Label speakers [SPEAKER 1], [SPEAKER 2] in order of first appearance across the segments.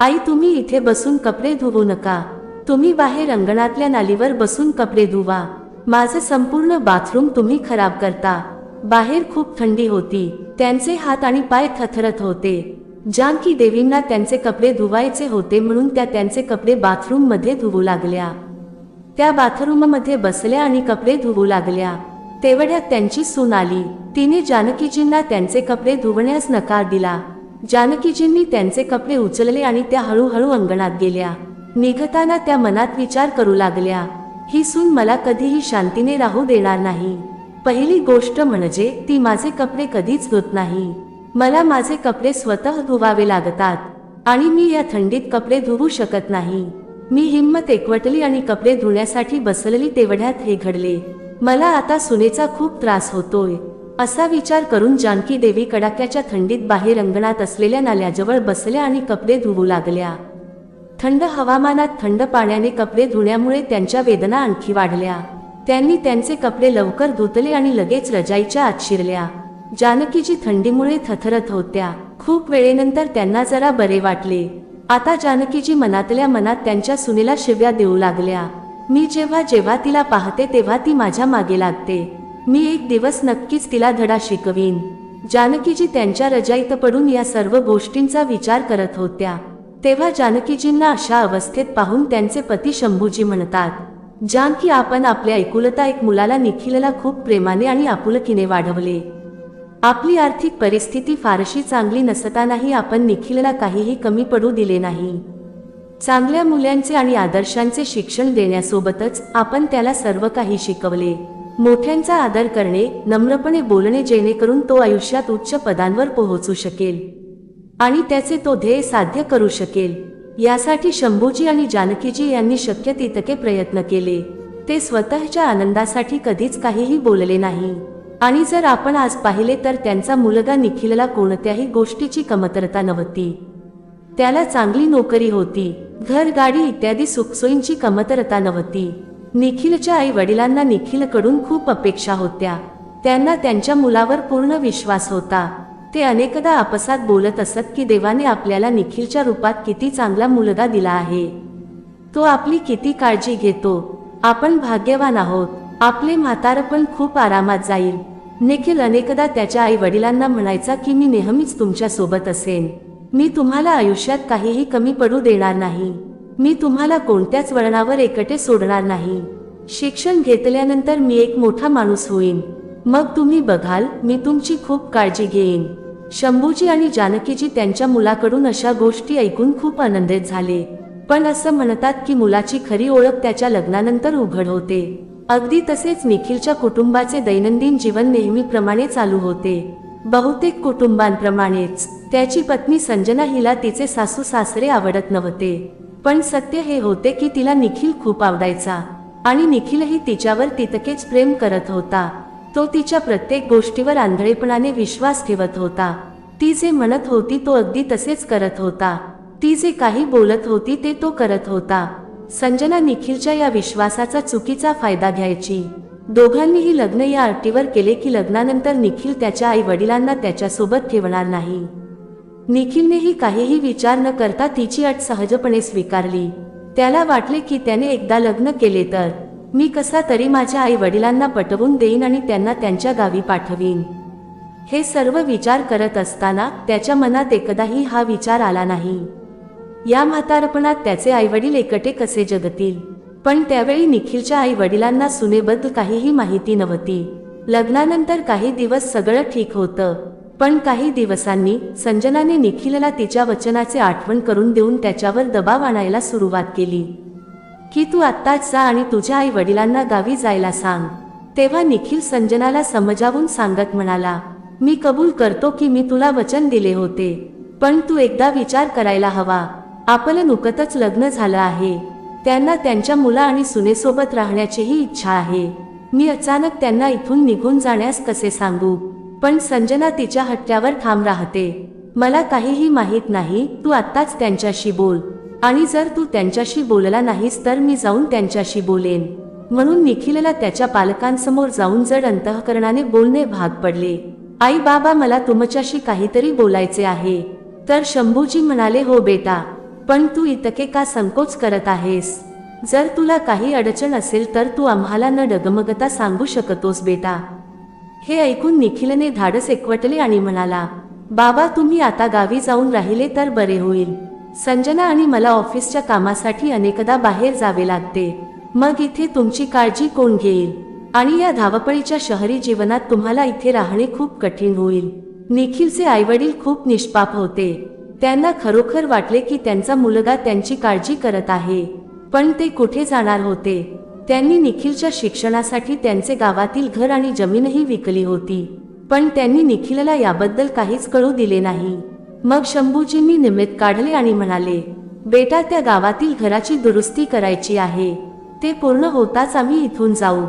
[SPEAKER 1] आई तुम्ही इथे बसून कपडे धुवू नका. तुम्ही बाहेर अंगणातल्या नालीवर बसून कपडे धुवा. माझं संपूर्ण बाथरूम तुम्ही खराब करता. बाहेर खूप थंडी होती. त्यांचे हात आणि पाय थथरत होते. जानकी देवींना त्यांचे कपडे धुवायचे होते म्हणून त्या त्यांचे कपडे बाथरूममध्ये धुवू लागल्या. त्या बाथरूममध्ये बसल्या आणि कपडे धुवू लागल्या. तेवढ्यात त्यांची सून आली. तिने जानकीजींना त्यांचे कपडे धुवण्यास नकार दिला. जानकीजींनी त्यांचे कपडे उचलले आणि त्या हळूहळू अंगणात गेल्या. निघताना त्या मनात विचार करू लागल्या ही सून मला कधीही शांतीने राहू देणार नाही. पहिली गोष्ट म्हणजे ती माझे कपडे कधीच धुत नाही. मला माझे कपडे स्वतः धुवावे लागतात आणि मी या थंडीत कपडे धुवू शकत नाही. मी हिंमत एकवटली आणि कपडे धुण्यासाठी बसलेली तेवढ्यात हे घडले. मला आता सुनेचा खूप त्रास होतोय. असा विचार करून जानकी देवी कडाक्याच्या थंडीत बाहेर अंगणात असलेल्या नाल्याजवळ बसल्या आणि कपडे धुवू लागल्या. थंड हवामानात थंड पाण्याने कपडे धुण्यामुळे त्यांच्या वेदना आणखी वाढल्या. त्यांनी त्यांचे कपडे लवकर धुतले आणि लगेच रजाईच्या आत शिरल्या. जानकीजी थंडीमुळे थथरत होत्या. खूप वेळेनंतर त्यांना जरा बरे वाटले. आता जानकीजी मनातल्या मनात त्यांच्या सुनेला शिव्या देऊ लागल्या. मी जेव्हा जेव्हा तिला पाहते तेव्हा ती माझ्या मागे लागते. मी एक दिवस नक्कीच तिला धडा शिकवीन. जानकीजी त्यांच्या रजाईत पडून या सर्व गोष्टींचा विचार करत होत्या. तेव्हा जानकीजींना अशा अवस्थेत पाहून त्यांचे पती शंभूजी म्हणतात जानकी आपण आपल्या एकुलता एक मुलाला निखिलला खूप प्रेमाने आणि आपुलकीने वाढवले. आपली आर्थिक परिस्थिती फारशी चांगली नसतानाही आपण निखिलला काहीही कमी पडू दिले नाही. चांगल्या मुलांचे आणि आदर्शांचे शिक्षण देण्यासोबतच आपण त्याला सर्व काही शिकवले. मोठ्यांचा आदर करणे नम्रपणे बोलणे जेणेकरून तो आयुष्यात उच्च पदांवर पोहोचू शकेल आणि त्याचे तो ध्येय साध्य करू शकेल. यासाठी शंभूजी आणि जानकीजी यांनी शक्य तितके प्रयत्न केले. ते स्वतःच्या आनंदासाठी कधीच काहीही बोलले नाही. आणि जर आपण आज पाहिले तर त्यांचा मुलगा निखिलला कोणत्याही गोष्टीची कमतरता नव्हती. त्याला चांगली नोकरी होती. घर गाडी इत्यादी सुखसोयींची कमतरता नव्हती. निखिलच्या आई वडिलांना निखिलकडून खूप अपेक्षा होत्या. त्यांना त्यांच्या मुलावर पूर्ण विश्वास होता. ते अनेकदा आपसात बोलत असत की देवाने आपल्याला निखिलच्या रूपात किती चांगला मुलगा दिला आहे. तो आपली किती काळजी घेतो. आपण भाग्यवान आहोत. आपले म्हातारपण खूप आरामात जाईल. निखिल अनेकदा त्याच्या आई वडिलांना म्हणायचा की मी नेहमीच तुमच्यासोबत असेन. मी तुम्हाला आयुष्यात काहीही कमी पडू देणार नाही. मी तुम्हाला कोणत्याच वळणावर एकटे सोडणार नाही. शिक्षण घेतल्यानंतर मी एक मोठा माणूस होईन. मग तुम्ही बघाल मी तुमची खूप काळजी घेईन. शंभूजी आणि जानकीजी त्यांच्या मुलाकडून अशा गोष्टी ऐकून खूप आनंदित झाले. पण असं म्हणतात की मुलाची खरी ओळख त्याच्या लग्नानंतर उघड होते. अगदी तसेच निखिलच्या कुटुंबाचे दैनंदिन जीवन नेहमीप्रमाणे चालू होते. बहुतेक कुटुंबांप्रमाणेच. त्याची पत्नी संजना हिला तिचे सासू सासरे आवडत नव्हते. पण सत्य हे होते की तिला निखिल खूप आवडायचा. आणि निखिलही तिच्यावर तितकेच प्रेम करत होता. तो तिच्या प्रत्येक गोष्टीवर आंधळेपणाने विश्वास ठेवत होता. ती जे म्हणत होती तो अगदी तसेच करत होता. ती जे काही बोलत होती ते तो करत होता. संजना निखिलच्या या विश्वासाचा चुकीचा फायदा घ्यायची. दोघांनीही लग्न या अटीवर केले की लग्नानंतर निखिल त्याच्या आई वडिलांना त्याच्यासोबत ठेवणार नाही. निखिलनेही काहीही विचार न करता तिची अट सहजपणे स्वीकारली. त्याला वाटले की त्याने एकदा लग्न केले तर मी कसा तरी माझ्या आई वडिलांना पटवून देईन आणि त्यांना त्यांच्या गावी पाठवीन. हे सर्व विचार करत असताना त्याच्या मनात एकदाही हा विचार आला नाही. या म्हातारपणात त्याचे आईवडील एकटे कसे जगतील? पण त्यावेळी निखिलच्या आई वडिलांना सुनेबद्दल काहीही माहिती नव्हती. लग्नानंतर काही दिवस सगळं ठीक होतं. पण काही दिवसांनी संजनाने निखिलला तिच्या वचनाचे आठवण करून देऊन त्याच्यावर दबाव आणायला सुरुवात केली. की तू आत्ताच जा आणि तुझ्या आई वडिलांना गावी जायला सांग. तेव्हा निखिल संजनाला समजावून सांगत म्हणाला मी कबूल करतो की मी तुला वचन दिले होते पण तू एकदा विचार करायला हवा. आपलं नुकतच लग्न झालं आहे. त्यांना त्यांच्या मुला आणि सुनेसोबत राहण्याचीही इच्छा आहे. मी अचानक त्यांना इथून निघून जाण्यास कसे सांगू? पण संजना तिच्या हट्ट्यावर ठाम राहते. मला काहीही माहीत नाही तू आत्ताच त्यांच्याशी बोल. आणि जर तू त्यांच्याशी बोलला नाहीस तर मी जाऊन त्यांच्याशी बोलेन. म्हणून निखिलला त्याच्या पालकांसमोर जाऊन जड अंतःकरणाने बोलणे भाग पडले. आई बाबा मला तुमच्याशी काहीतरी बोलायचे आहे. तर शंभूजी म्हणाले हो बेटा पण तू इतके का संकोच करत आहेस? जर तुला काही अडचण असेल तर तू आम्हाला न डगमगता सांगू शकतोस बेटा. हे ऐकून निखिलने धाडस एकवटले आणि म्हणाला बाबा तुम्ही आता गावी जाऊन राहिले तर बरे होईल. संजना आणि मला ऑफिसच्या कामासाठी अनेकदा बाहेर जावे लागते. मग इथे तुमची काळजी कोण घेईल? आणि या धावपळीच्या शहरी जीवनात तुम्हाला इथे राहणे खूप कठीण होईल. निखिलचे आईवडील खूप निष्पाप होते. त्यांना खरोखर वाटले की त्यांचा मुलगा त्यांची काळजी करत आहे. पण ते कुठे जाणार होते? त्यांनी निखिलच्या शिक्षणासाठी त्यांचे गावातील घर आणि जमीनही विकली होती. पण त्यांनी निखिलला याबद्दल काहीच कळू दिले नाही. मग शंभूजींनी निमित्त काढले आणि म्हणाले बेटा त्या गावातील घराची दुरुस्ती करायची आहे. ते पूर्ण होताच आम्ही इथून जाऊ.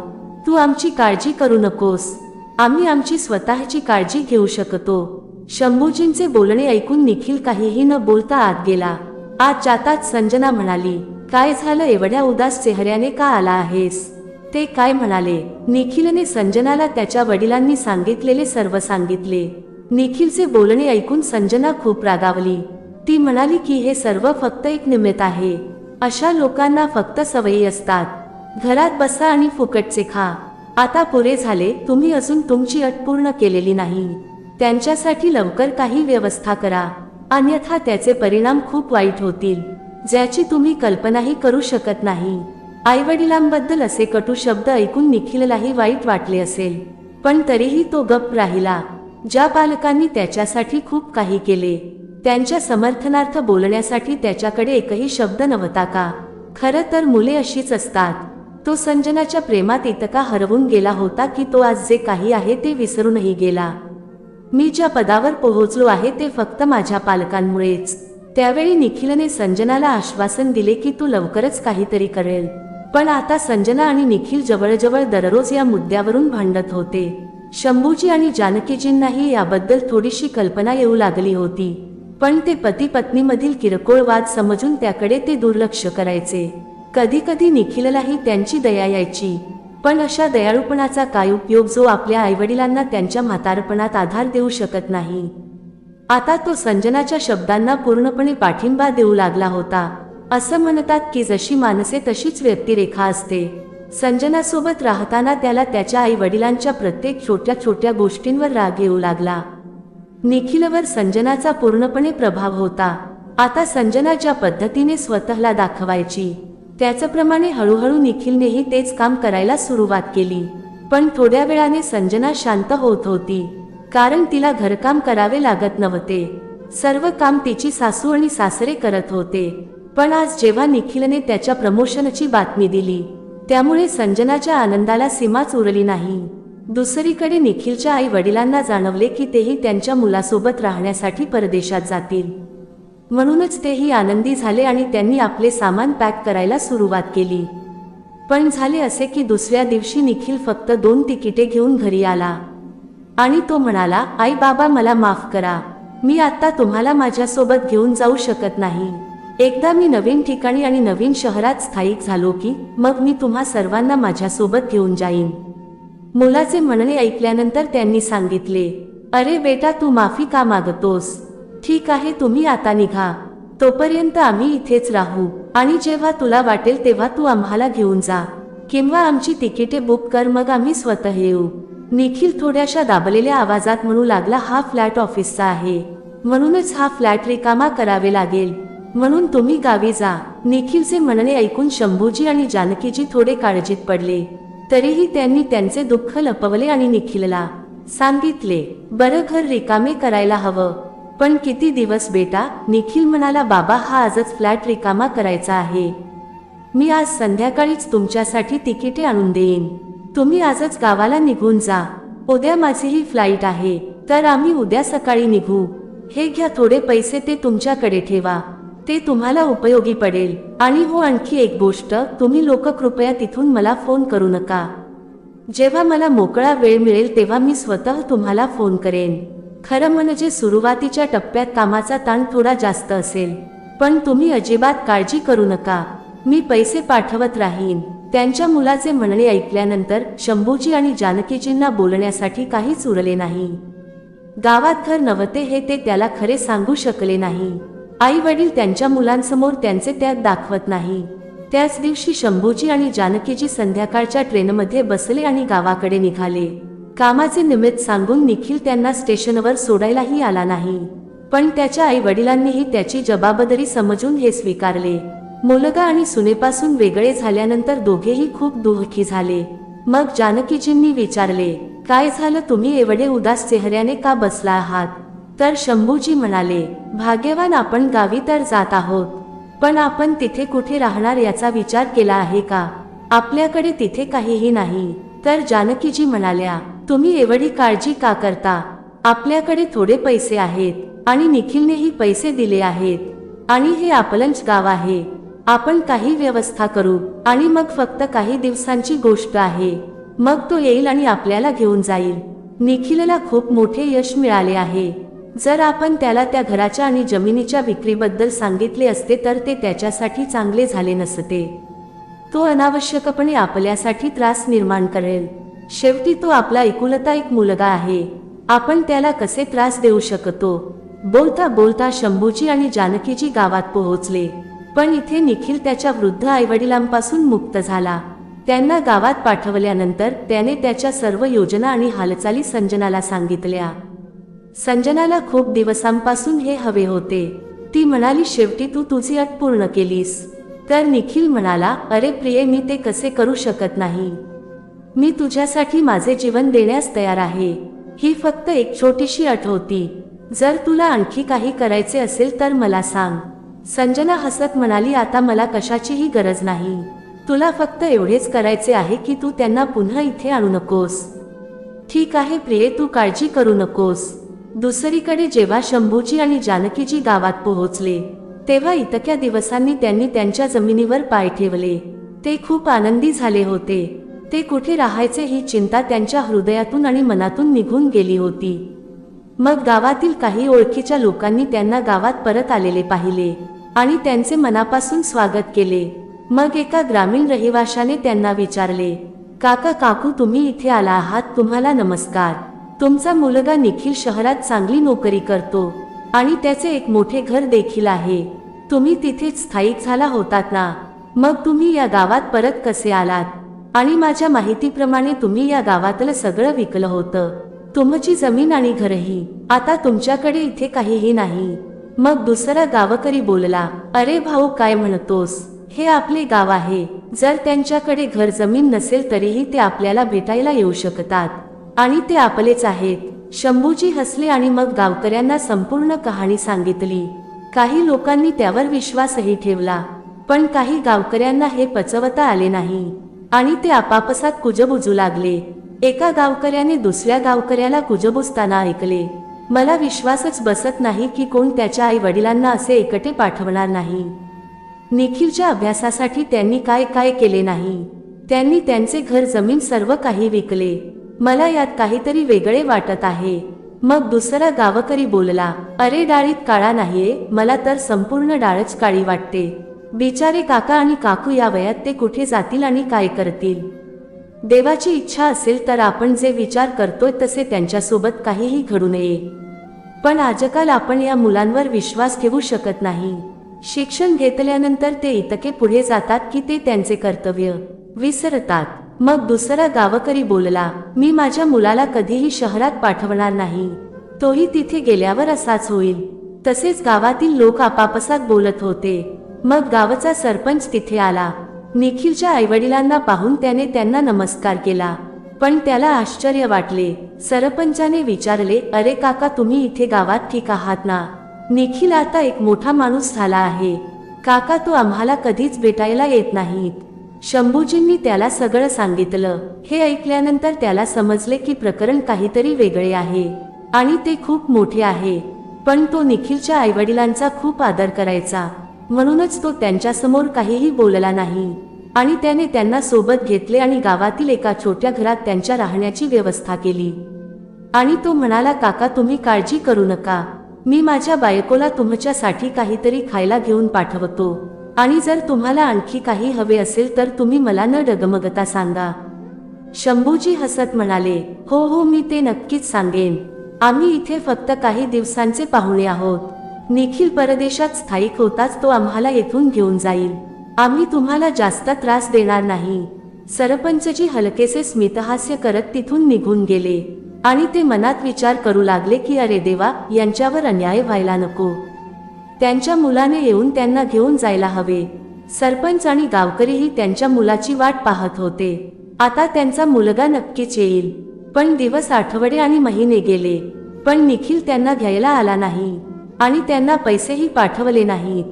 [SPEAKER 1] तू आमची काळजी करू नकोस. आम्ही आमची स्वतःची काळजी घेऊ शकतो. शंभूजींचे बोलणे ऐकून निखिल काहीही न बोलता आत गेला. आत जाताच संजना म्हणाली काय झालं एवढ्या उदास चेहऱ्याने का आला आहेस? ते काय म्हणाले? निखिलने संजनाला त्याच्या वडिलांनी सांगितलेले सर्व सांगितले. निखिलचे बोलणे ऐकून संजना खूप रागावली. ती म्हणाली की हे सर्व फक्त एक निमित्त आहे. अशा लोकांना फक्त सवयी असतात. घरात बसा आणि फुकटचे खा. आता पुरे झाले तुम्ही अजून तुमची अट पूर्ण केलेली नाही. त्यांच्यासाठी लवकर काही व्यवस्था करा. अन्यथा त्याचे परिणाम खूप वाईट होतील. ज्याची तुम्ही कल्पनाही करू शकत नाही. आईवडिलांबद्दल असे कटू शब्द ऐकून निखिललाही वाईट वाटले असेल. पण तरीही तो गप्प राहिला. ज्या पालकांनी त्याच्यासाठी खूप काही केले त्यांच्या समर्थनार्थ बोलण्यासाठी त्याच्याकडे एकही शब्द नव्हता का? खरं तर मुले अशीच असतात. तो संजनाच्या प्रेमात इतका हरवून गेला होता की तो आज जे काही आहे ते विसरूनही गेला. मी ज्या पदावर पोहोचलो आहे ते फक्त माझ्या पालकांमुळेच. त्यावेळी निखिलने संजनाला आश्वासन दिले की तू लवकरच काहीतरी करेल. पण आता संजना आणि निखिल जवळजवळ दररोज या मुद्द्यावरून भांडत होते. शंभूजी आणि जानकीजींनाही याबद्दल थोडीशी कल्पना येऊ लागली होती. पण ते पती पत्नीमधील किरकोळ वाद समजून त्याकडे ते दुर्लक्ष करायचे. कधी कधी निखिललाही त्यांची दया यायची. पण अशा दयाळूपणाचा काय उपयोग जो आपल्या आईवडिलांना त्यांच्या म्हातारपणात आधार देऊ शकत नाही? आता तो संजनाच्या शब्दांना पूर्णपणे पाठिंबा देऊ लागला होता. असं म्हणतात की जशी माणसे तशीच व्यक्तिरेखा असते. संजनासोबत राहताना त्याला त्याच्या आई वडिलांच्या प्रत्येक छोट्या छोट्या गोष्टींवर राग येऊ लागला. निखिलवर संजनाचा पूर्णपणे प्रभाव होता. आता संजना ज्या पद्धतीने स्वतःला दाखवायची त्याचप्रमाणे हळूहळू निखिलनेही तेच काम करायला सुरुवात केली. पण थोड्या वेळाने संजना शांत होत होती. कारण तिला घरकाम करावे लागत नव्हते. सर्व काम तिची सासू आणि सासरे करत होते. पण आज जेव्हा निखिलने त्याच्या प्रमोशनची बातमी दिली त्यामुळे संजनाच्या आनंदाला सीमाच उरली नाही. दुसरीकडे निखिलच्या आई वडिलांना जाणवले की तेही त्यांच्या मुलासोबत राहण्यासाठी परदेशात जातील. म्हणूनच तेही आनंदी झाले आणि त्यांनी आपले सामान पॅक करायला सुरुवात केली. पण झाले असे की दुसऱ्या दिवशी निखिल फक्त दोन तिकिटे घेऊन घरी आला. आणि तो म्हणाला आई बाबा मला माफ करा. मी आता तुम्हाला माझ्यासोबत घेऊन जाऊ शकत नाही. एकदा मी नवीन ठिकाणी आणि नवीन शहरात स्थायिक झालो की मग मी तुम्हा सर्वांना माझ्यासोबत घेऊन जाईन. मुलाचे म्हणणे ऐकल्यानंतर त्यांनी सांगितले अरे बेटा तू माफी का मागतोस? ठीक आहे तुम्ही आता निघा. तोपर्यंत आम्ही इथेच राहू. आणि जेव्हा तुला वाटेल तेव्हा तू आम्हाला घेऊन जा. किंवा आमची तिकिटे बुक कर मग आम्ही स्वतः येऊ. निखिल थोड्याशा दाबलेल्या आवाजात म्हणू लागला हा फ्लॅट ऑफिसचा आहे. म्हणूनच हा फ्लॅट रिकामा करावे लागेल. म्हणून तुम्ही गावी जा. निखिलचे म्हणणे ऐकून शंभूजी आणि जानकीजी थोडे काळजीत पडले. तरीही त्यांनी त्यांचे दुःख लपवले आणि निखिलला सांगितले बरं घर रिकामे करायला हवं. पण किती दिवस बेटा निखिल म्हणाला बाबा हा आजच फ्लॅट रिकामा करायचा आहे. मी आज संध्याकाळीच तुमच्यासाठी तिकिटे आणून देईन. तुम्ही आजच गावाला निघून जा. उद्या माझी ही फ्लाईट आहे. तर आम्ही उद्या सकाळी निघू. हे घ्या थोडे पैसे ते तुमच्याकडे ठेवा. ते तुम्हाला उपयोगी पडेल. आणि हो आणखी एक गोष्ट तुम्ही लोक कृपया तिथून मला फोन करू नका. जेव्हा मला मोकळा वेळ मिळेल तेव्हा मी स्वतः तुम्हाला फोन करेन. खरं म्हणजे सुरुवातीच्या टप्प्यात कामाचा ताण थोडा जास्त असेल. पण तुम्ही अजिबात काळजी करू नका. मी पैसे पाठवत राहीन. त्यांच्या मुलाचे म्हणणे ऐकल्यानंतर शंभूजी आणि जानकीजींना बोलण्यासाठी काहीच उरले नाही. गावात घर नव्हते हे ते त्याला खरे सांगू शकले नाही. आई वडील त्यांच्या मुलांसमोर त्यांचे त्याग दाखवत नाही. त्याच दिवशी शंभूजी आणि जानकीजी संध्याकाळच्या ट्रेनमध्ये बसले आणि गावाकडे निघाले. कामाचे निमित्त सांगून निखिल त्यांना स्टेशनवर सोडायलाही आला नाही. पण त्याच्या आई वडिलांनीही त्याची जबाबदारी समजून हे स्वीकारले. मुलगा आणि सुनेपासून वेगळे झाल्यानंतर दोघेही खूप दुःखी झाले. मग जानकीजींनी विचारले काय झालं? तुम्ही एवढे उदास चेहऱ्याने का बसला आहात? तर शंभूजी म्हणाले भाग्यवान आपण गावी तर जात आहोत. पण आपण तिथे कुठे राहणार याचा विचार केला आहे का? आपल्याकडे तिथे काहीही नाही. तर जानकीजी म्हणाल्या तुम्ही एवढी काळजी का करता? आपल्याकडे थोडे पैसे आहेत आणि निखिलनेही पैसे दिले आहेत आणि हे आपलंच गाव आहे. आपण काही व्यवस्था करू आणि मग फक्त काही दिवसांची गोष्ट आहे. मग तो येईल आणि आपल्याला घेऊन जाईल. निखिलला खूप मोठे यश मिळाले आहे. जर आपण त्याला त्या घराच्या आणि जमिनीच्या विक्रीबद्दल सांगितले असते तर ते त्याच्यासाठी चांगले झाले नसते. तो अनावश्यकपणे आपल्यासाठी त्रास निर्माण करेल. शेवटी तो आपला एकुलता एक मुलगा आहे. आपण त्याला कसे त्रास देऊ शकतो? बोलता बोलता शंभूजी आणि जानकीजी गावात पोहोचले. पण इथे निखिल त्याच्या वृद्ध आईवडिलांपासून मुक्त झाला. त्यांना गावात पाठवल्यानंतर त्याने त्याच्या सर्व योजना आणि हालचाली संजनाला सांगितल्या. संजनाला खूप दिवसांपासून हे हवे होते. ती म्हणाली शेवटी तू तुझी अट पूर्ण केलीस. तर निखिल म्हणाला अरे प्रिये मी ते कसे करू शकत नाही? मी तुझ्यासाठी माझे जीवन देण्यास तयार आहे. ही फक्त एक छोटीशी अट होती. जर तुला आणखी काही करायचे असेल तर मला सांग. संजना हसत म्हणाली आता मला कशाचीही गरज नाही. तुला फक्त एवढेच करायचे आहे की तू त्यांना पुन्हा इथे आणू नकोस. ठीक आहे प्रिये तू काळजी करू नकोस. दुसरीकडे जेव्हा शंभूजी आणि जानकीजी गावात पोहोचले तेव्हा इतक्या दिवसांनी त्यांनी त्यांच्या जमिनीवर पाय ठेवले. ते खूप आनंदी झाले होते. ते कुठे राहायचे ही चिंता त्यांच्या हृदयातून आणि मनातून निघून गेली होती. मग गावातील काही ओळखीच्या लोकांनी त्यांना गावात परत आलेले पाहिले. आणि त्यांचे मनापासून स्वागत केले. मग एका ग्रामीण रहिवाशाने त्यांना विचारले काका काकू तुम्ही इथे आला आहात तुम्हाला नमस्कार. तुमचा मुलगा निखिल शहरात चांगली नोकरी करतो आणि त्याचे एक मोठे घर देखील आहे. तुम्ही तिथेच स्थायिक झाला होतात ना? मग तुम्ही या गावात परत कसे आलात? आणि माझ्या माहितीप्रमाणे तुम्ही या गावातलं सगळं विकलं होतं. तुमची जमीन आणि घरही. आता तुमच्याकडे इथे काहीही नाही. मग दुसरा गावकरी बोलला अरे भाऊ काय म्हणतोस? हे आपले गाव आहे. जर त्यांच्याकडे घर जमीन नसेल तरीही ते आपल्याला भेटायला येऊ शकतात. आणि ते आपलेच आहेत. शंभूजी हसले आणि मग गावकऱ्यांना संपूर्ण कहाणी सांगितली. काही लोकांनी त्यावर विश्वासही ठेवला. पण काही गावकऱ्यांना हे पचवता आले नाही. आणि ते आपापसात कुजबुजू लागले. एका गावकऱ्याने दुसऱ्या गावकऱ्याला कुजबुजताना ऐकले. मला विश्वासच बसत नाही की कोण त्याच्या आई वडिलांना असे एकटे पाठवणार नाही. निखिलच्या अभ्यासासाठी त्यांनी काय काय केले नाही. त्यांनी त्यांचे घर जमीन सर्व काही विकले. मला यात काहीतरी वेगळे वाटत आहे. मग दुसरा गावकरी बोलला अरे डाळीत काळा नाहीये मला तर संपूर्ण डाळच काळी वाटते. बिचारे काका आणि काकू या वयात ते कुठे जातील आणि काय करतील? देवाची इच्छा असेल तर आपण जे विचार करतोय तसे त्यांच्यासोबत काहीही घडू नये. पण आजकाल आपण या मुलांवर विश्वास ठेवू शकत नाही. शिक्षण घेतल्यानंतर ते इतके पुढे जातात की ते त्यांचे कर्तव्य विसरतात. मग दुसरा गावकरी बोलला मी माझ्या मुलाला कधीही शहरात पाठवणार नाही. तोही तिथे गेल्यावर असाच होईल. तसेच गावातील लोक आपापसात बोलत होते. मग गावचा सरपंच तिथे आला. निखिलच्या आईवडिलांना पाहून त्याने त्यांना नमस्कार केला. पण त्याला आश्चर्य वाटले. सरपंचाने विचारले अरे काका तुम्ही इथे गावात ठीक आहात ना? निखिल आता एक मोठा माणूस झाला आहे. काका तो आम्हाला कधीच भेटायला येत नाहीत. शंभूजींनी त्याला सगळं सांगितलं. हे ऐकल्यानंतर त्याला समजले की प्रकरण काहीतरी वेगळे आहे. आणि ते खूप मोठे आहे. पण तो निखिलच्या आईवडिलांचा खूप आदर करायचा. म्हणूनच तो त्यांच्यासमोर काहीही बोलला नाही. आणि त्याने त्यांना सोबत घेतले आणि गावातील एका छोट्या घरात त्यांच्या राहण्याची व्यवस्था केली. आणि तो म्हणाला काका तुम्ही काळजी करू नका. मी माझ्या बायकोला तुमच्यासाठी काहीतरी खायला घेऊन पाठवतो. आणि जर तुम्हाला आणखी काही हवे असेल तर तुम्ही मला न डगमगता सांगा. शंभूजी हसत म्हणाले हो हो मी ते नक्कीच सांगेन. आम्ही इथे फक्त काही दिवसांचे पाहुणे आहोत. निखिल परदेशात स्थायिक होताच तो आम्हाला येथून घेऊन जाईल. आम्ही तुम्हाला जास्त त्रास देणार नाही. सरपंचजी हलकेसे स्मितहास्य करत तिथून निघून गेले. आणि ते मनात विचार करू लागले की अरे देवा यांच्यावर अन्याय व्हायला नको. त्यांच्या मुलाने येऊन त्यांना घेऊन जायला हवे. सरपंच आणि गावकरीही त्यांच्या मुलाची वाट पाहत होते. आता त्यांचा मुलगा नक्कीच येईल. पण दिवस आठवडे आणि महिने गेले. पण निखिल त्यांना घ्यायला आला नाही. आणि त्यांना पैसेही पाठवले नाहीत.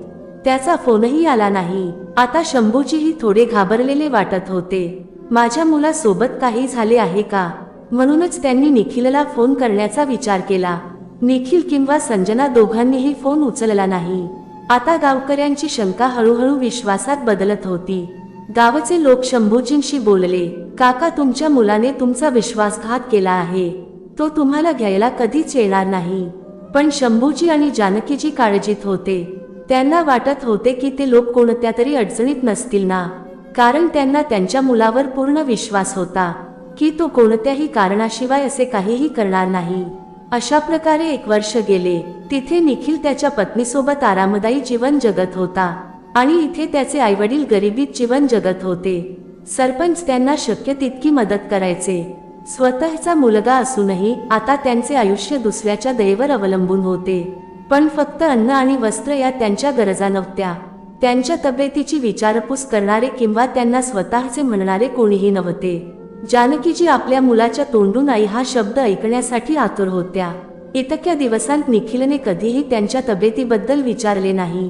[SPEAKER 1] त्याचा फोनही आला नाही. आता शंभूजीही थोडे घाबरलेले वाटत होते. माझ्या मुलासोबत काही झाले आहे का? म्हणूनच त्यांनी निखिलला फोन करण्याचा विचार केला. निखिल किंवा संजना दोघांनीही फोन उचलला नाही. आता गावकऱ्यांची शंका हळूहळू विश्वासात बदलत होती. गावचे लोक शंभूजींशी बोलले काका तुमच्या मुलाने तुमचा विश्वासघात केला आहे. तो तुम्हाला घ्यायला कधीच येणार नाही. पण शंभूजी आणि जानकीजी काळजीत होते. त्यांना वाटत होते की ते लोक कोणत्या तरी अडचणीत नसतील ना. कारण त्यांना त्यांच्या मुलावर पूर्ण विश्वास होता की तो कोणत्याही कारणाशिवाय असे काहीही करणार नाही. अशा प्रकारे एक वर्ष गेले तिथे निखिल त्याच्या पत्नीसोबत आरामदायी जीवन जगत होता आणि इथे त्याचे आईवडील गरिबीत जीवन जगत होते. सरपंच त्यांना शक्य तितकी मदत करायचे. स्वतःचा मुलगा असूनही आता त्यांचे आयुष्य दुसऱ्याच्या दयेवर अवलंबून होते. पण फक्त अन्न आणि वस्त्र या त्यांच्या गरजा नव्हत्या. त्यांच्या तब्येतीची विचारपूस करणारे किंवा त्यांना स्वतःचे म्हणणारे कोणीही नव्हते. जानकीजी आपल्या मुलाच्या तोंडून आई हा शब्द ऐकण्यासाठी आतुर होत्या. इतक्या दिवसांत निखिलने कधीही त्यांच्या तब्येतीबद्दल विचारले नाही.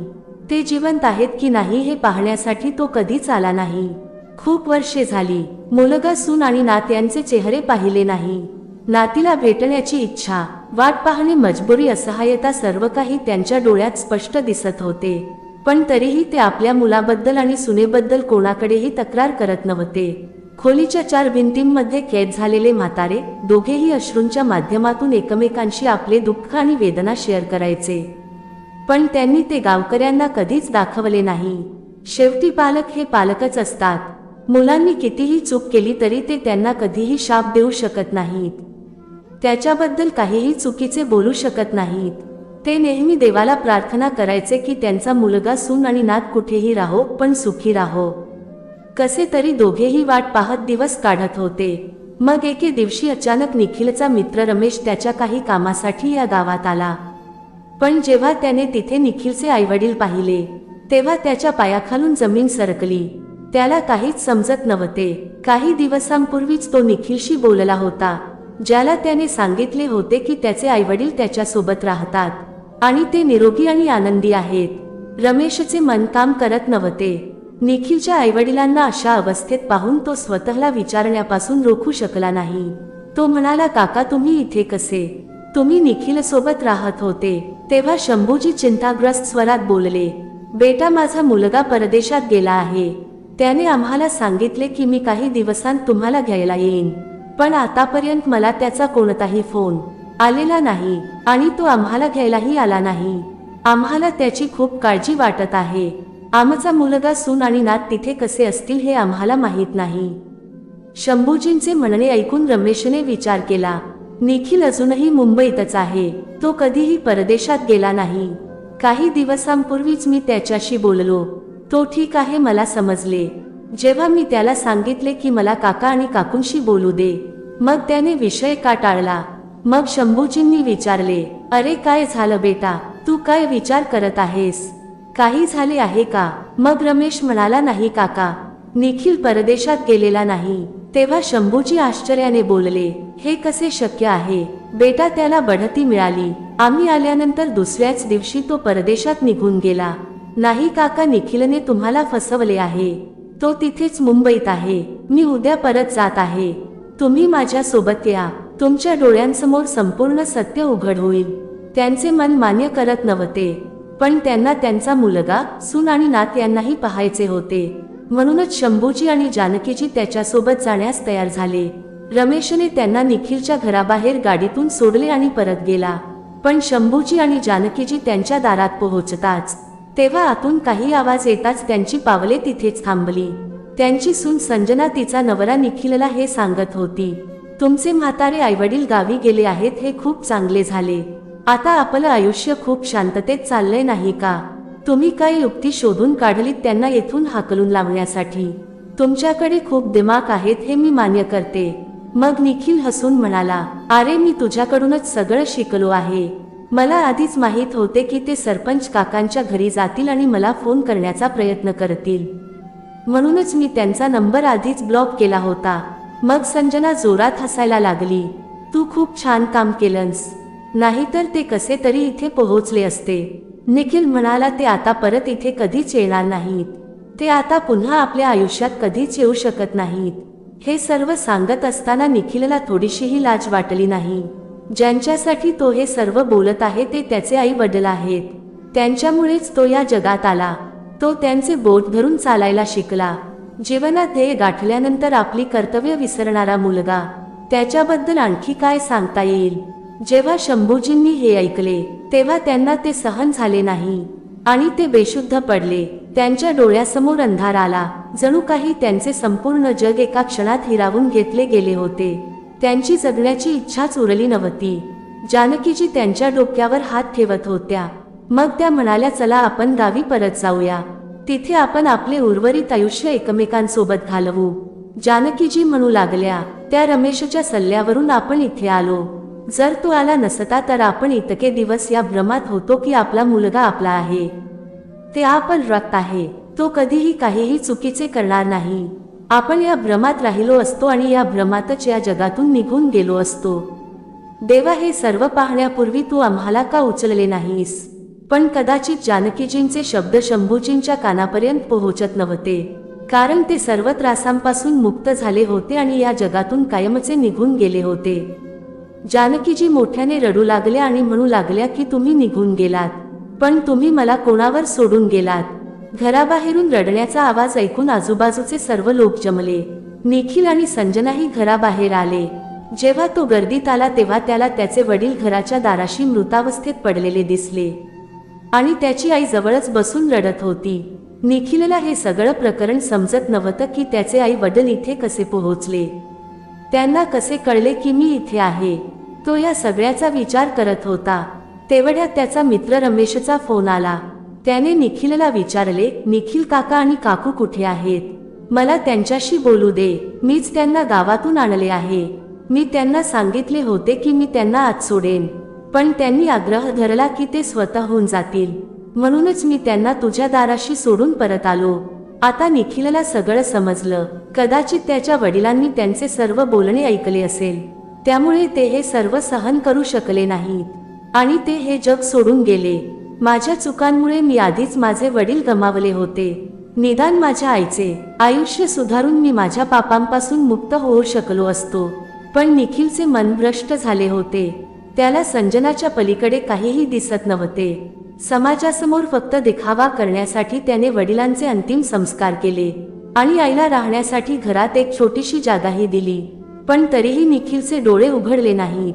[SPEAKER 1] ते जिवंत आहेत की नाही हे पाहण्यासाठी तो कधीच आला नाही. खूप वर्षे झाली. मुलगा सून आणि नात यांचे चेहरे पाहिले नाही. नातीला भेटण्याची इच्छा वाट पाहणे मजबुरी असहाय्यता सर्व काही त्यांच्या डोळ्यात स्पष्ट दिसत होते. पण तरीही ते आपल्या मुलाबद्दल आणि सुनेबद्दल कोणाकडेही तक्रार करत नव्हते. खोलीच्या चार भिंतींमध्ये कैद झालेले म्हातारे दोघेही अश्रूंच्या माध्यमातून एकमेकांशी आपले दुःख आणि वेदना शेअर करायचे. पण त्यांनी ते गावकऱ्यांना कधीच दाखवले नाही. शेवटी पालक हे पालकच असतात. मुलांनी कितीही चूक केली तरी ते त्यांना कधीही शाप देऊ शकत नाहीत. त्याच्याबद्दल काहीही चुकीचे बोलू शकत नाहीत. ते नेहमी देवाला प्रार्थना करायचे की त्यांचा मुलगा सून आणि नात कुठेही राहो पण सुखी राहो. कसे तरी दोघेही वाट पाहत दिवस काढत होते. मग एके दिवशी अचानक निखिलचा मित्र रमेश त्याच्या काही कामासाठी या गावात आला. पण जेव्हा त्याने तिथे निखिलचे आईवडील पाहिले तेव्हा त्याच्या पायाखालून जमीन सरकली. त्याला काहीच समजत नव्हते. काही दिवसांपूर्वीच तो निखिलशी बोलला होता. ज्याला त्याने सांगितले होते की त्याचे आईवडील त्याच्यासोबत राहतात. आणि ते निरोगी आणि आनंदी आहेत. रमेशचे मन काम करत नव्हते. निखिलच्या आईवडिलांना अशा अवस्थेत पाहून तो स्वतःला विचारण्यापासून रोखू शकला नाही. तो म्हणाला काका तुम्ही इथे कसे? तुम्ही निखिल सोबत राहत होते. तेव्हा शंभूजी चिंताग्रस्त स्वरात बोलले बेटा माझा मुलगा परदेशात गेला आहे. त्याने आम्हाला सांगितले की मी काही दिवसांत तुम्हाला घ्यायला येईन. पण आतापर्यंत मला त्याचा कोणताही फोन आलेला नाही आणि तो आम्हाला घ्यायलाही आला नाही. आम्हाला त्याची खूप काळजी वाटत आहे. आमचा मुलगा सून आणि नात तिथे कसे असतील हे आम्हाला माहीत नाही. शंभूजींचे म्हणणे ऐकून रमेशने विचार केला निखिल अजूनही मुंबईतच आहे. तो कधीही परदेशात गेला नाही. काही दिवसांपूर्वीच मी त्याच्याशी बोललो. तो ठीक आहे मला समजले. जेव्हा मी त्याला सांगितले की मला काका आणि काकूंशी बोलू दे मग त्याने विषय का टाळला? मग शंभूजींनी विचारले अरे काय झालं बेटा? तू काय विचार करत आहेस? काही झाले आहे का? मग रमेश म्हणाला नाही काका निखिल परदेशात गेलेला नाही. तेव्हा शंभूजी आश्चर्याने बोलले हे कसे शक्य आहे? बेटा त्याला बढती मिळाली. आम्ही आल्यानंतर दुसऱ्याच दिवशी तो परदेशात निघून गेला. नाही काका निखिलने तुम्हाला फसवले आहे. तो तिथेच मुंबईत आहे. मी उद्या परत जात आहे. तुम्ही माझ्या सोबत या. तुमच्या डोळ्यांसमोर संपूर्ण सत्य उघड होईल. त्यांचे मन मान्य करत नव्हते. पण त्यांना त्यांचा मुलगा सून आणि नात यांनाही पाहायचे होते. म्हणूनच शंभूजी आणि जानकीजी त्याच्यासोबत जाण्यास तयार झाले. रमेशने त्यांना निखिलच्या घराबाहेर गाडीतून सोडले आणि परत गेला. पण शंभूजी आणि जानकीजी त्यांच्या दारात पोहोचताच तेव्हा आतून काही आवाज येताच त्यांची पावले तिथेच थांबली. त्यांची सून संजना तिचा नवरा निखिलला हे सांगत होती तुमचे म्हातारे आईवडील गावी गेले आहेत हे खूप चांगले झाले. आता आपलं आयुष्य खूप शांततेत चाललंय नाही का? तुम्ही काही युक्ती शोधून काढलीत त्यांना येथून हाकलून लावण्यासाठी. तुमच्याकडे खूप दिमाग आहेत हे मी मान्य करते. मग निखिल हसून म्हणाला अरे मी तुझ्याकडूनच सगळं शिकलो आहे. मला आधीच माहीत होते की ते सरपंच काकांच्या घरी जातील आणि मला फोन करण्याचा प्रयत्न करतील. म्हणूनच मी त्यांचा नंबर आधीच ब्लॉक केला होता. मग संजना जोरात हसायला लागली. तू खूप छान काम केलंस. नाहीतर ते कसे तरी इथे पोहोचले असते निखिल म्हणाला ते आता परत इथे कधीच येणार नाहीत. ते आता पुन्हा आपल्या आयुष्यात कधीच येऊ शकत नाहीत हे सर्व सांगत असताना निखिलला थोडीशीही लाज वाटली नाही. ज्यांच्यासाठी तो हे सर्व बोलत आहे ते त्याचे आई वडील आहेत. त्यांच्यामुळेच तो या जगात आला. तो त्यांचे बोट धरून चालायला शिकला. जीवनात ध्येय गाठल्यानंतर आपली कर्तव्य विसरणारा मुलगा. त्याच्याबद्दल आणखी काय सांगता येईल? जेव्हा शंभूजींनी हे ऐकले तेव्हा त्यांना ते सहन झाले नाही. आणि ते बेशुद्ध पडले. त्यांच्या डोळ्यासमोर अंधार आला. जणू काही त्यांचे संपूर्ण जग एका क्षणात हिरावून घेतले गेले होते. त्यांची जगण्याची इच्छाच उरली नव्हती. जानकीजी त्यांच्या डोक्यावर हात ठेवत होत्या. मग त्या म्हणाल्या चला आपण गावी परत जाऊया. तिथे आपण आपले उर्वरित आयुष्य एकमेकांसोबत घालवू. जानकीजी म्हणू लागल्या त्या रमेशच्या सल्ल्यावरून आपण इथे आलो. जर तो आला नसता तर आपण इतके दिवस या भ्रमात होतो की आपला मुलगा आपला आहे. ते आपण रक्त आहे. तो कधीही काहीही चुकीचे करणार नाही. आपण या भ्रमात राहिलो असतो आणि या भ्रमातच या जगातून निघून गेलो असतो. देवा हे सर्व पाहण्यापूर्वी तू आम्हाला का उचलले नाहीस? पण कदाचित जानकीजींचे शब्द शंभूजींच्या कानापर्यंत पोहोचत नव्हते. कारण ते सर्व त्रासांपासून मुक्त झाले होते आणि या जगातून कायमचे निघून गेले होते. जानकीजी मोठ्याने रडू लागल्या आणि म्हणू लागल्या की तुम्ही निघून गेलात. पण तुम्ही मला कोणावर सोडून गेलात? घराबाहेरून रडण्याचा आवाज ऐकून आजूबाजूचे सर्व लोक जमले. निखिल आणि संजनाही घराबाहेर आले. जेव्हा तो गर्दीत आला तेव्हा त्याला त्याचे वडील घराच्या दाराशी मृतावस्थेत पडलेले दिसले. आणि त्याची आई जवळच बसून रडत होती. निखिलला हे सगळं प्रकरण समजत नव्हतं की त्याचे आई वडील इथे कसे पोहोचले. त्यांना कसे कळले की मी इथे आहे. तो या सगळ्याचा विचार करत होता. तेवढ्यात त्याचा मित्र रमेशचा फोन आला. त्याने निखिलला विचारले निखिल काका आणि काकू कुठे आहेत? मला त्यांच्याशी बोलू दे. मीच त्यांना गावातून आणले आहे. मी त्यांना सांगितले होते की मी त्यांना आज सोडेन. पण त्यांनी आग्रह धरला की ते स्वतःहून जातील. म्हणूनच मी त्यांना तुझ्या दाराशी सोडून परत आलो. आता निखिलला सगळं समजलं. कदाचित त्याच्या वडिलांनी त्यांचे सर्व बोलणे ऐकले असेल. त्यामुळे ते हे सर्व सहन करू शकले नाहीत. आणि ते हे जग सोडून गेले. माझ्या चुकांमुळे मी आधीच माझे वडील गमावले होते. निदान माझ्या आईचे आयुष्य सुधारून मी माझ्या पापांपासून मुक्त होऊ शकलो असतो. पण निखिलचे मन भ्रष्ट झाले होते. त्याला संजनाच्या पलीकडे काहीही दिसत नव्हते. समाजासमोर फक्त दिखावा करण्यासाठी त्याने वडिलांचे अंतिम संस्कार केले आणि आईला राहण्यासाठी घरात एक छोटीशी जागाही दिली. पण तरीही निखिलचे डोळे उघडले नाहीत.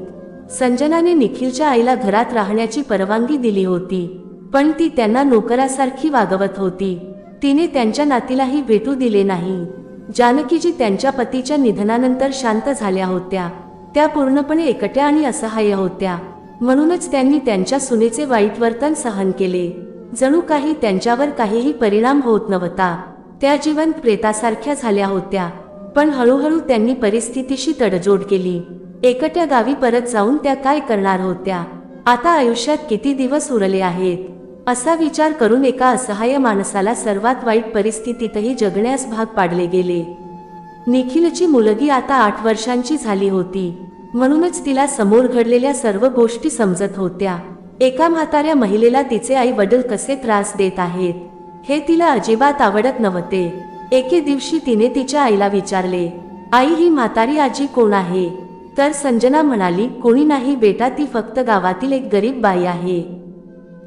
[SPEAKER 1] संजनाने निखिलच्या आईला घरात राहण्याची परवानगी दिली होती. पण ती त्यांना नोकरासारखी वागवत होती. तिने त्यांच्या नातीलाही भेटू दिले नाही. जानकीजी त्यांच्या पतीच्या निधनानंतर शांत झाल्या होत्या. त्या पूर्णपणे एकट्या आणि असहाय्य होत्या. म्हणूनच त्यांनी त्यांच्या सुनेचे वाईट वर्तन सहन केले. जणू काही त्यांच्यावर काहीही परिणाम होत नव्हता. त्या जीवन प्रेतासारख्या झाल्या होत्या. पण हळूहळू त्यांनी परिस्थितीशी तडजोड केली. एकट्या गावी परत जाऊन त्या काय करणार होत्या? आता आयुष्यात किती दिवस उरले आहेत? असा विचार करून एका असहाय्य माणसाला सर्वात वाईट परिस्थितीतही जगण्यास भाग पाडले गेले. निखिलची मुलगी आता आठ वर्षांची झाली होती. म्हणूनच तिला समोर घडलेल्या सर्व गोष्टी समजत होत्या. एका म्हाताऱ्या महिलेला तिचे आई वडील कसे त्रास देत आहेत? हे तिला अजिबात आवडत नव्हते. एके दिवशी तिने तिच्या आईला विचारले आई ही म्हातारी आजी कोण आहे? तर संजना म्हणाली कोणी नाही बेटा ती फक्त गावातील एक गरीब बाई आहे.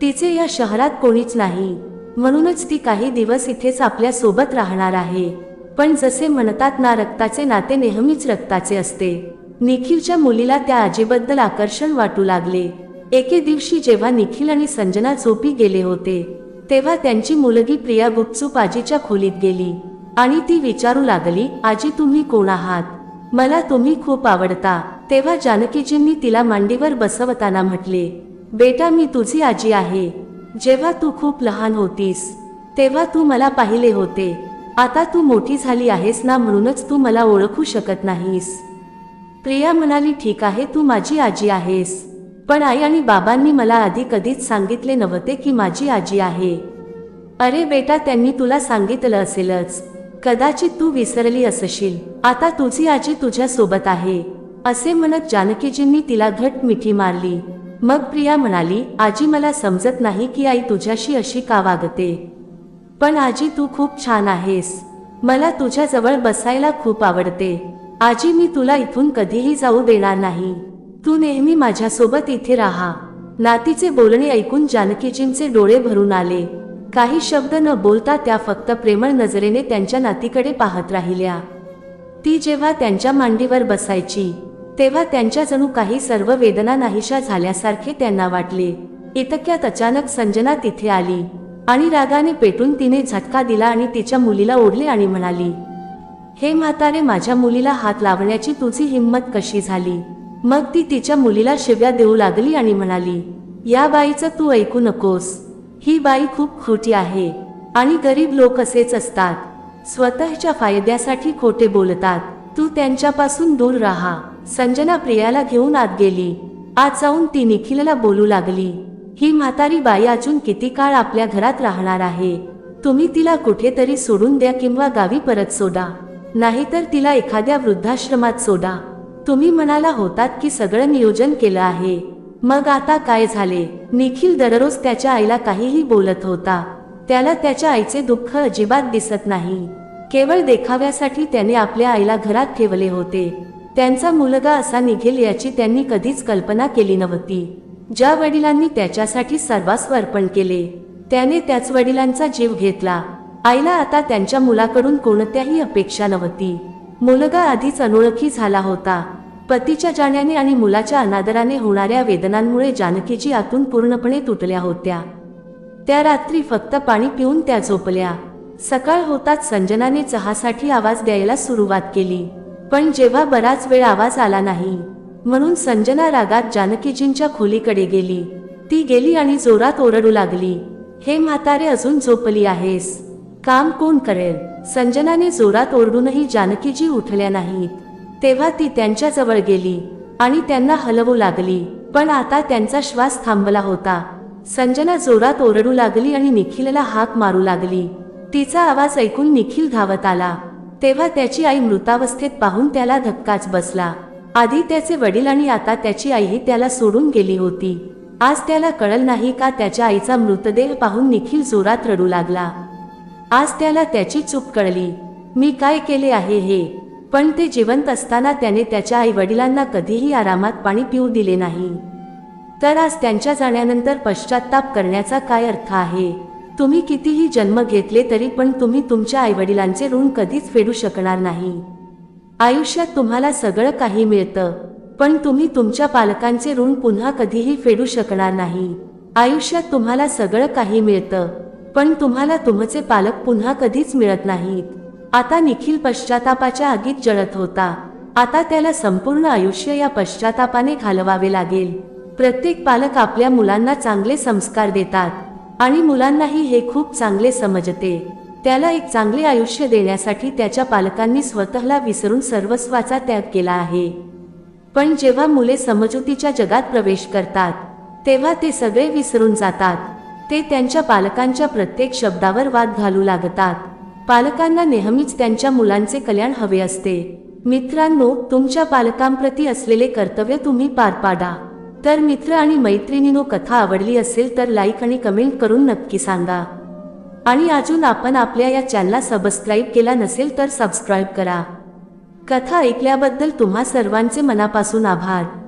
[SPEAKER 1] तिचे या शहरात कोणीच नाही. म्हणूनच ती काही दिवस इथेच आपल्यासोबत राहणार आहे. पण जसे म्हणतात ना रक्ताचे नाते नेहमीच रक्ताचे असते. निखिलच्या मुलीला त्या आजीबद्दल आकर्षण वाटू लागले. एके दिवशी जेव्हा निखिल आणि संजना झोपी गेले होते तेव्हा त्यांची मुलगी प्रिया गुपचूप आजीच्या खोलीत गेली आणि ती विचारू लागली आजी तुम्ही कोण आहात? मला तुम्ही खूप आवडता. तेव्हा जानकीजींनी तिला मांडीवर बसवताना म्हटले बेटा मी तुझी आजी आहे. जेव्हा तू खूप लहान होतीस तेव्हा तू मला पाहिले होते. आता तू मोठी झाली आहेस ना म्हणूनच तू मला ओळखू शकत नाहीस. प्रिया म्हणाली ठीक आहे तू माझी आजी आहेस. पण आई आणि बाबांनी मला आधी कधीच सांगितले नव्हते की माझी आजी आहे. अरे बेटा त्यांनी तुला सांगितलं असेलच. कदाचित तू विसरली असशील. आता तुझी आजी तुझ्या सोबत आहे. असे म्हणत जानकीजींनी तिला घट मिठी मारली. मग प्रिया म्हणाली आजी मला समजत नाही की आई तुझ्याशी अशी का वागते. पण आजी तू खूप छान आहेस. मला तुझ्याजवळ बसायला खूप आवडते. आजी मी तुला इथून कधीही जाऊ देणार नाही. तू नेहमी माझ्यासोबत इथे राहा. नातीचे बोलणे ऐकून जानकीजींचे डोळे भरून आले. काही शब्द न बोलता त्या फक्त प्रेमळ नजरेने त्यांच्या नातीकडे पाहत राहिल्या. ती जेव्हा त्यांच्या मांडीवर बसायची तेव्हा त्यांच्या जणू काही सर्व वेदना नाहीशा झाल्यासारखे त्यांना वाटले. इतक्यात अचानक संजना तिथे आली आणि रागाने पेटून तिने झटका दिला आणि तिच्या मुलीला ओढले आणि म्हणाली हे म्हातारे माझ्या मुलीला हात लावण्याची तुझी हिंमत कशी झाली? मग ती तिच्या मुलीला शिव्या देऊ लागली आणि म्हणाली या बाईचं तू ऐकू नकोस. ही बाई खूप खोटी आहे आणि गरीब लोक असेच असतात. स्वतःच्या फायद्यासाठी खोटे बोलतात. तू त्यांच्यापासून दूर राहा. संजना प्रियाला घेऊन आत गेली. आत जाऊन ती निखिलला बोलू लागली. ही म्हातारी बाई अजून किती काळ आपल्या घरात राहणार आहे? तुम्ही तिला कुठेतरी सोडून द्या किंवा गावी परत सोडा. नाहीतर तिला एखाद्या वृद्धाश्रमात सोडा. तुम्ही म्हणाला होतात की सगळं नियोजन केलं आहे. मग आता काय झाले? निखिल दररोज त्याच्या आईला काहीही बोलत होता. त्याला त्याच्या आईचे दुःख अजिबात दिसत नाही. केवळ देखाव्यासाठी त्याने आपल्या आईला घरात ठेवले होते. त्यांचा मुलगा असा निघेल याची त्यांनी कधीच कल्पना केली नव्हती. ज्या वडिलांनी त्याच्यासाठी सर्वास्व अर्पण केले त्याने त्याच वडिलांचा जीव घेतला. आईला आता त्यांच्या मुलाकडून कोणत्याही अपेक्षा नव्हती. मुलगा आधीच अनोळखी झाला होता. पतीच्या जाण्याने आणि मुलाच्या अनादराने होणाऱ्या वेदनांमुळे जानकीजी आतून पूर्णपणे तुटल्या होत्या. त्या रात्री फक्त पाणी पिऊन त्या झोपल्या. सकाळ होताच संजनाने चहासाठी आवाज द्यायला सुरुवात केली. पण जेव्हा बराच वेळ आवाज आला नाही म्हणून संजना रागात जानकीजींच्या खोलीकडे गेली. ती गेली आणि जोरात ओरडू लागली हे म्हातारे अजून झोपली आहेस. काम कोण करेल? संजनाने जोरात ओरडूनही जानकीजी उठल्या नाहीत. तेव्हा ती त्यांच्याजवळ गेली आणि त्यांना हलवू लागली. पण आता त्यांचा श्वास थांबला होता. संजना जोरात ओरडू लागली आणि निखिलला हाक मारू लागली. तिचा आवाज ऐकून निखिल धावत आला. तेव्हा त्याची आई मृतावस्थेत पाहून त्याला धक्काच बसला. आधी त्याचे वडील आणि आता त्याची आईही त्याला सोडून गेली होती. आज त्याला कळल नाही का त्याच्या आईचा मृतदेह पाहून निखिल जोरात रडू लागला. आज त्याला त्याची चूक कळली. मी काय केले आहे हे? पण ते जिवंत असताना त्याने त्याच्या आई वडिलांना कधीही आरामात पाणी पिऊ दिले नाही. तर आज त्यांच्या जाण्यानंतर पश्चाताप करण्याचा काय अर्थ आहे? तुम्ही कितीही जन्म घेतले तरी पण तुम्ही तुमच्या आईवडिलांचे ऋण कधीच फेडू शकणार नाही. आयुष्यात तुम्हाला सगळं काही मिळतं पण तुम्ही तुमच्या पालकांचे ऋण पुन्हा कधीही फेडू शकणार नाही. आयुष्यात तुम्हाला सगळं काही मिळतं पण तुम्हाला तुमचे पालक पुन्हा कधीच मिळत नाहीत. आता निखिल पश्चातापाच्या आगीत जळत होता. आता त्याला संपूर्ण आयुष्य या पश्चातापाने घालवावे लागेल. प्रत्येक पालक आपल्या मुलांना चांगले संस्कार देतात आणि मुलांनाही हे खूप चांगले समजते. त्याला एक चांगले आयुष्य देण्यासाठी त्याच्या पालकांनी स्वतःला विसरून सर्वस्वाचा त्याग केला आहे. पण जेव्हा मुले समजुतीच्या जगात प्रवेश करतात तेव्हा ते सगळे विसरून जातात. ते त्यांच्या पालकांच्या प्रत्येक शब्दावर वाद घालू लागतात. पालकांना नेहमीच त्यांच्या मुलांचे कल्याण हवे असते. मित्रांनो तुमच्या पालकांप्रती असलेले कर्तव्य तुम्ही पार पाडा. तर मित्र आणि मैत्रिणीनो कथा आवडली असेल तर लाईक आणि कमेंट करून नक्की सांगा. आणि अजून आपण आपल्या या चॅनलला सबस्क्राईब केला नसेल तर सबस्क्राईब करा. कथा ऐकल्याबद्दल तुम्हा सर्वांचे मनापासून आभार.